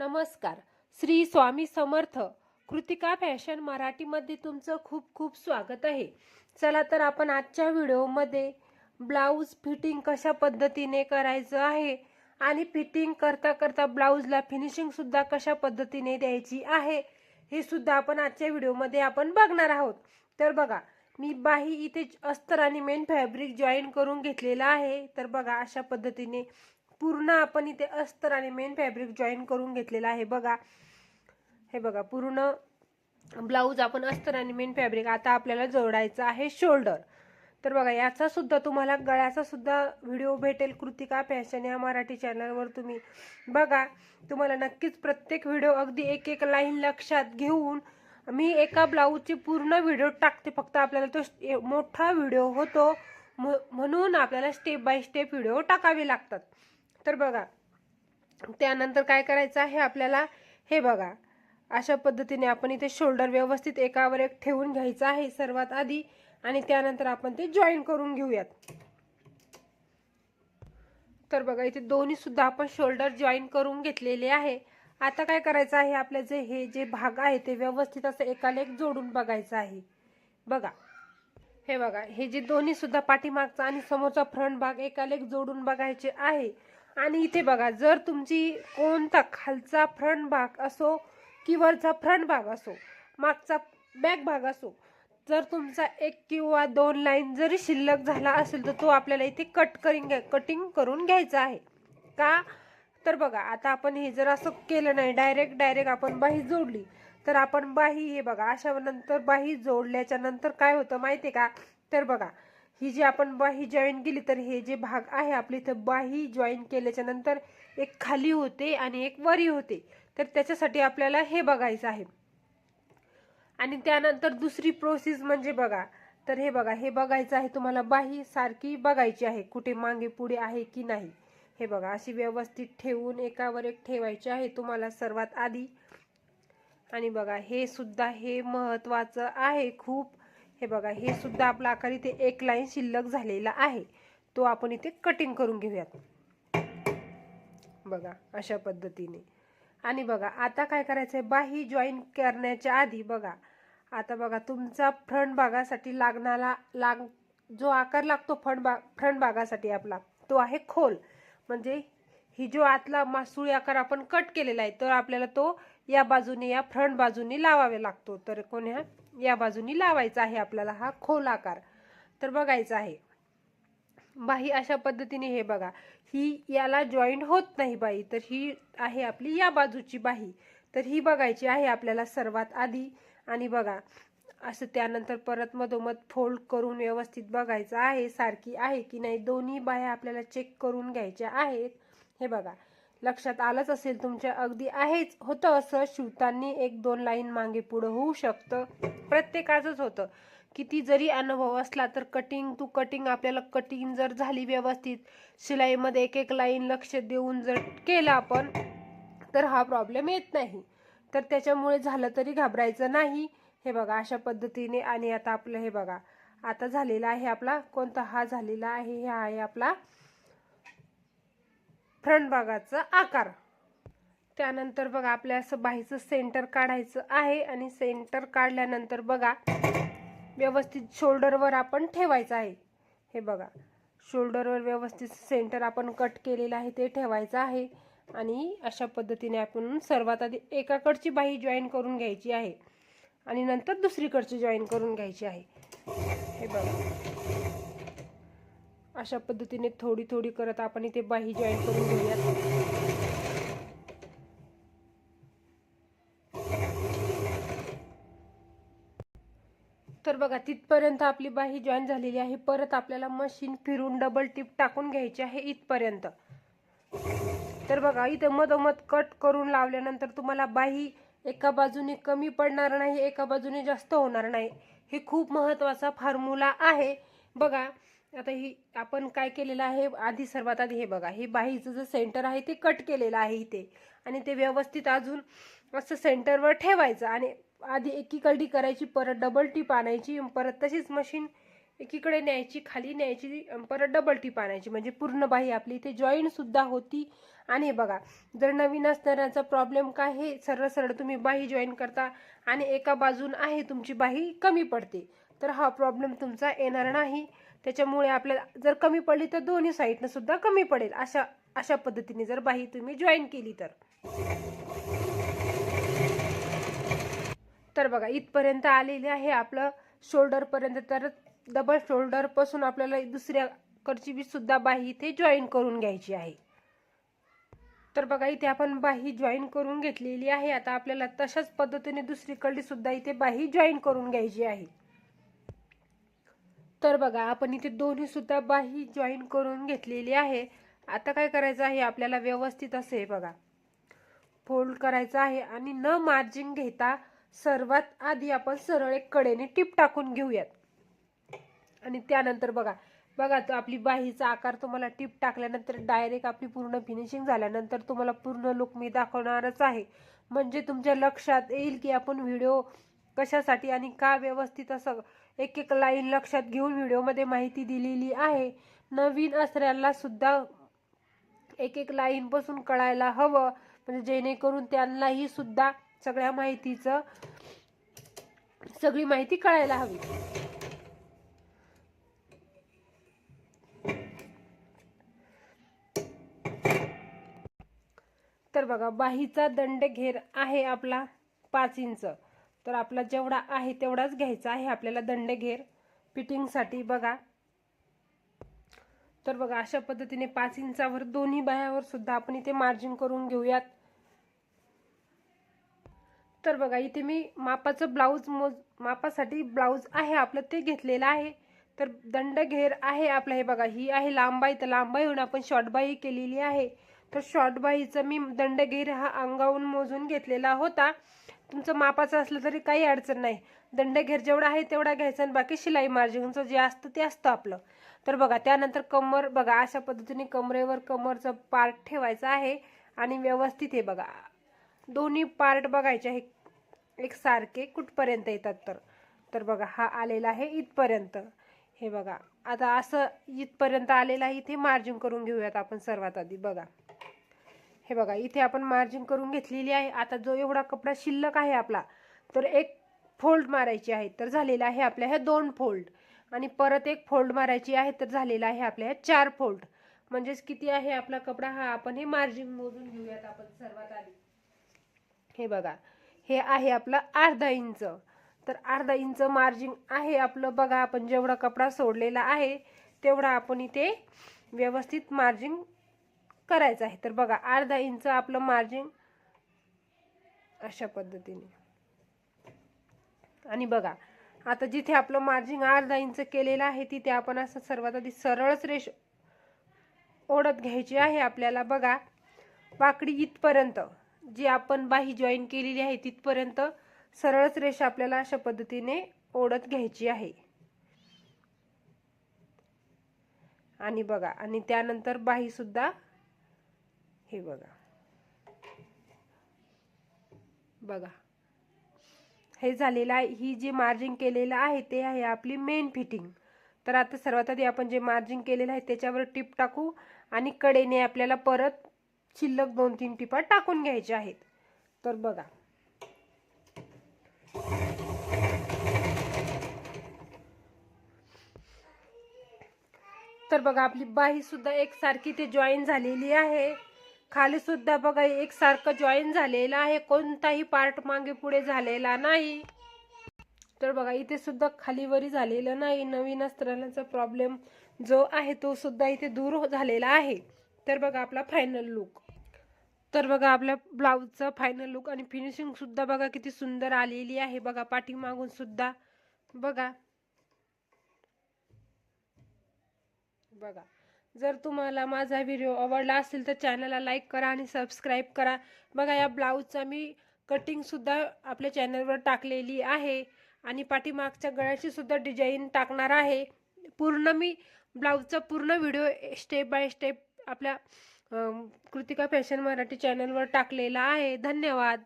नमस्कार. श्री स्वामी समर्थ कृतिका फॅशन मराठीमध्ये तुमचं खूप खूप स्वागत आहे. चला तर आपण आजच्या व्हिडिओमध्ये ब्लाऊज फिटिंग कशा पद्धतीने करायचं आहे आणि फिटिंग करता करता ब्लाऊजला फिनिशिंगसुद्धा कशा पद्धतीने द्यायची आहे हे सुद्धा आपण आजच्या व्हिडिओमध्ये आपण बघणार आहोत. तर बघा मी बाही इथे अस्तर आणि मेन फॅब्रिक जॉईन करून घेतलेला आहे. तर बघा अशा पद्धतीने पूर्ण आपण इथे अस्तर आणि मेन फॅब्रिक जॉईन करून घेतलेला आहे. बघा. हे बघा पूर्ण ब्लाऊज आपण अस्तर आणि मेन फॅब्रिक आता आपल्याला जोडायचं आहे शोल्डर तर बघा याचा सुद्धा तुम्हाला गळ्याचा सुद्धा व्हिडिओ भेटेल कृतिका फॅशन या मराठी चॅनलवर तुम्ही. बघा तुम्हाला नक्कीच प्रत्येक व्हिडिओ अगदी एक एक लाईन लक्षात घेऊन मी एका ब्लाऊजची पूर्ण व्हिडिओ टाकते. फक्त आपल्याला तो ए- मोठा व्हिडिओ होतो. म्हणून आपल्याला स्टेप बाय स्टेप व्हिडिओ टाकावे लागतात. तर बघा त्यानंतर काय करायचं आहे आपल्याला? हे बघा अशा पद्धतीने आपण इथे शोल्डर व्यवस्थित एकावर एक ठेवून घ्यायचं आहे सर्वात आधी आणि त्यानंतर आपण ते जॉईन करून घेऊयात. तर बघा इथे दोन्ही सुद्धा आपण शोल्डर जॉईन करून घेतलेले आहे. आता काय करायचं आहे? आपले जे हे जे भाग आहे ते व्यवस्थित असं एकाला एक जोडून बघायचं आहे. बघा हे बघा हे जे दोन्ही सुद्धा पाठीमागचा आणि समोरचा फ्रंट भाग एकाला एक जोडून बघायचे आहे आणि इथे बघा जर तुमची कोणता खालचा फ्रंट भाग असो की वरचा फ्रंट भाग असो मागचा बॅक भाग असो जर तुमचा एक किंवा दोन लाईन जरी शिल्लक झाला असेल तर तो आपल्याला इथे कट करिंग कटिंग करून घ्यायचा आहे. का? तर बघा आता आपण हे जर असं केलं नाही डायरेक्ट डायरेक्ट आपण बाही जोडली तर आपण बाही हे बघा अशा नंतर बाही जोडल्याच्या नंतर काय होतं माहिती आहे का? तर बघा ही जी आपण बाही जॉईन केली तर हे जे भाग आहे आपले इथं बाही जॉईन केल्याच्यानंतर एक खाली होते आणि एक वरी होते. तर त्याच्यासाठी आपल्याला हे बघायचं आहे. आणि त्यानंतर दुसरी प्रोसेस म्हणजे बघा. तर हे बघा हे बघायचं आहे तुम्हाला बाही सारखी बघायची आहे कुठे मागे पुढे आहे की नाही. हे बघा अशी व्यवस्थित ठेवून एकावर एक ठेवायची आहे तुम्हाला सर्वात आधी. आणि बघा हे सुद्धा हे महत्वाचं आहे खूप. हे बघा हे सुद्धा आपला आकार इथे एक लाईन शिल्लक झालेला आहे. तो आपण इथे कटिंग करून घेऊयात. बघा अशा पद्धतीने. आणि बघा आता काय करायचं आहे बाही जॉईन करण्याच्या आधी बघा आता बघा तुमचा फ्रंट भागासाठी लागणारा लाग जो आकार लागतो फ्रंट बा फ्रंट भागासाठी आपला तो आहे खोल. म्हणजे ही जो आतला मासुळी आकार आपण कट केलेला आहे तर आपल्याला तो या बाजूने या फ्रंट बाजूने लावावे लागतो. तर कोण्या या बाजूनी लावायचा आहे आपल्याला हा खोल आकार. तर बघायचा आहे. बाही अशा पद्धतीने हे बघा ही याला जॉईंट होत नाही बाई. तर ही आहे आपली या बाजूची बाही तर ही बघायची आहे आपल्याला सर्वात आधी. आणि बघा असं त्यानंतर परत मधोमध फोल्ड करून व्यवस्थित बघायचं आहे सारखी आहे की नाही? दोन्ही बाह्या आपल्याला चेक करून घ्यायच्या आहेत. हे बघा लक्षात आलंच असेल तुमच्या अगदी आहेच. होतं असं शिवताना एक दोन लाईन मागे पुढं होऊ शकतं. प्रत्येकाचंच होतं. किती जरी अनुभव असला तर कटिंग टू कटिंग आपल्याला कटिंग जर झाली व्यवस्थित शिलाईमध्ये एक एक लाईन लक्ष देऊन जर केलं आपण तर हा प्रॉब्लेम येत नाही. तर त्याच्यामुळे झालं तरी घाबरायचं नाही. हे बघा अशा पद्धतीने आणि आता आपलं हे बघा आता झालेला आहे आपला कोणता हा झालेला आहे हे आहे आपला फ्रंट भागाचा आकार. त्यानंतर बघा आपल्या असं बाहीचं सेंटर काढायचं आहे आणि सेंटर काढल्यानंतर बघा व्यवस्थित शोल्डरवर आपण ठेवायचं आहे. हे बघा शोल्डरवर व्यवस्थित सेंटर आपण कट केलेलं आहे ते ठेवायचं आहे. आणि अशा पद्धतीने आपण सर्वात आधी एकाकडची बाही जॉईन करून घ्यायची आहे. आणि नंतर दुसरीकडची जॉईन करून घ्यायची आहे. हे बघा. अशा पद्धतीने थोडी थोडी करत आपण इथे बाही जॉईन करून घेऊयात. तर बघा तिथपर्यंत आपली बाही जॉईन झालेली आहे. परत आपल्याला मशीन फिरून डबल टिप टाकून घ्यायची आहे इथपर्यंत. तर बघा इथं मधोमध कट करून लावल्यानंतर तुम्हाला बाही एका बाजूने कमी पडणार नाही एका बाजूने जास्त होणार नाही. हे खूप महत्त्वाचा फॉर्म्युला आहे. बघा आता ही आपण काय केलेलं आहे? आधी सर्वात आधी हे बघा. हे बाहीचं जे सेंटर आहे ते कट केलेलं आहे इथे. आणि ते व्यवस्थित अजून असं सेंटरवर ठेवायचं. आणि आधी एकीकडली करायची परत डबल टीप आणायची परत तशीच मशीन एकीकडे न्यायची खाली न्यायची परत डबल टीप आणायची. म्हणजे पूर्ण बाही आपली इथे जॉईनसुद्धा होती. आणि बघा जर नवीन असणाऱ्याचा प्रॉब्लेम काय हे सरळ सरळ तुम्ही बाही जॉईन करता आणि एका बाजून आहे तुमची बाही कमी पडते. तर हा प्रॉब्लेम तुमचा येणार नाही. त्याच्यामुळे आपल्याला जर कमी पडली तर दोन्ही साईडनं सुद्धा कमी पडेल. अशा अशा पद्धतीने जर बाही तुम्ही जॉईन केली तर. तर बघा इथपर्यंत आलेले आहे आपलं शोल्डरपर्यंत तर डबल शोल्डरपासून आपल्याला दुसऱ्याकडची बी सुद्धा बाही इथे जॉईन करून घ्यायची आहे. तर बघा इथे आपण बाही जॉईन करून घेतलेली आहे. आता आपल्याला तशाच पद्धतीने दुसरीकडली सुद्धा इथे बाही जॉईन करून घ्यायची आहे. तर बघा आपण इथे दोन्ही सुद्धा बाही जॉईन करून घेतलेली आहे. आता काय करायचं आहे? आपल्याला व्यवस्थित असे हे बघा. फोल्ड करायचं आहे आणि न मार्जिन घेता सर्वात आधी आपण सरळ एक कडेने टिप टाकून घेऊयात. आणि त्यानंतर बघा बघा तो आपली बाहीचा आकार तुम्हाला टिप टाकल्यानंतर डायरेक्ट आपली पूर्ण फिनिशिंग झाल्यानंतर तुम्हाला पूर्ण लुक मी दाखवणारच आहे. म्हणजे तुमच्या लक्षात येईल की आपण व्हिडिओ कशासाठी आणि का व्यवस्थित असं एक एक लाईन लक्षात घेऊन व्हिडिओमध्ये माहिती दिलेली आहे. नवीन असणाऱ्याला सुद्धा एक एक लाईनपासून कळायला हवं. म्हणजे जेणेकरून त्यांनाही सुद्धा सगळ्या माहितीचं सगळी माहिती कळायला हवी. तर बघा बाहीचा दंड घेर आहे आपला पाच इंच. तर आपला जेवढा आहे तेवढाच घ्यायचा आहे आपल्याला दंडघेर फिटिंगसाठी. बघा. तर बघा अशा पद्धतीने पाच इंचावर दोन्ही बायावर सुद्धा आपण इथे मार्जिन करून घेऊयात. तर बघा इथे मी मापाचं ब्लाऊज मोज मापासाठी ब्लाऊज आहे आपलं ते घेतलेलं आहे. तर दंड घेर आहे आपलं हे बघा ही आहे लांबाई तर लांबाई होऊन आपण शॉर्ट बाई केलेली आहे. तर शॉर्ट बाईचं मी दंडगीर हा अंगावून मोजून घेतलेला होता. तुमचं मापाचं असलं तरी काही अडचण नाही. दंडघेर जेवढा आहे तेवढा घ्यायचा आणि बाकी शिलाई मार्जिनचं जे असतं ते असतं आपलं. तर बघा त्यानंतर कमर बघा अशा पद्धतीने कमरेवर कमरचं पार्ट ठेवायचं आहे आणि व्यवस्थित हे बघा. दोन्ही पार्ट बघायचे आहे एक सारखे कुठपर्यंत येतात तर. तर बघा हा आलेला आहे इथपर्यंत. हे बघा आता असं इथपर्यंत आलेला आहे इथे मार्जिन करून घेऊयात आपण सर्वात आधी. बघा. हे बघा इथे आपण मार्जिन करून घेतलेली आहे. आता जो एवढा कपडा शिल्लक आहे आपला तर एक फोल्ड मारायची आहे तर झालेला आहे आपल्या ह्या दोन फोल्ड आणि परत एक फोल्ड मारायची आहे तर झालेला आहे आपल्या ह्या चार फोल्ड म्हणजेच किती आहे आपला कपडा? हा आपण हे मार्जिन मोजून घेऊयात आपण सर्वात आधी. हे बघा हे आहे आपलं अर्धा इंच. तर अर्धा इंच मार्जिन आहे आपलं. बघा आपण जेवढा कपडा सोडलेला आहे तेवढा आपण इथे व्यवस्थित मार्जिन करायचं आहे. तर बघा अर्धा इंच आपलं मार्जिन अशा पद्धतीने. आणि बघा आता जिथे आपलं मार्जिन अर्धा इंच केलेलं आहे तिथे आपण असं सर्वात आधी सरळच रेष ओढत घ्यायची आहे आपल्याला. बघा वाकडी इथपर्यंत जी आपण बाही जॉईन केलेली आहे तिथपर्यंत सरळच रेषा आपल्याला अशा पद्धतीने ओढत घ्यायची आहे. आणि बघा आणि त्यानंतर बाही सुद्धा हे बघा. बघा. हे झालेलं आहे ही जी मार्जिंग केलेलं आहे ते आहे आपली मेन फिटिंग तर आता सर्वात आधी आपण जे मार्जिंग केलेलं आहे त्याच्यावर टिप टाकू आणि कडेने आपल्याला परत शिल्लक दोन तीन टिपा टाकून घ्यायच्या आहेत. तर बघा. तर बघा आपली बाही सुद्धा एकसारखी ते जॉईन झालेली आहे. खाली सुद्धा बघा एकसारखं जॉईन झालेलं आहे. कोणताही पार्ट मागे पुढे झालेला नाही. तर बघा इथे सुद्धा खालीवरी झालेलं नाही. नवीन अस्त्रांचा प्रॉब्लेम जो आहे तो सुद्धा इथे दूर हो- झालेला आहे. तर बघा आपला फायनल लुक तर बघा आपल्या ब्लाऊजचा फायनल लुक आणि फिनिशिंग सुद्धा बघा किती सुंदर आलेली आहे. बघा पाठीमागून सुद्धा बघा. बघा. जर तुम्हाला माझा व्हिडिओ आवडला असेल तर चॅनलला लाईक करा आणि सबस्क्राईब करा. बघा या ब्लाऊजचा मी कटिंगसुद्धा आपल्या चॅनलवर टाकलेली आहे. आणि पाठीमागच्या गळ्याचीसुद्धा डिझाईन टाकणार आहे. पूर्ण मी ब्लाऊजचा पूर्ण व्हिडिओ स्टेप बाय स्टेप आपल्या कृतिका फॅशन मराठी चॅनलवर टाकलेला आहे. धन्यवाद.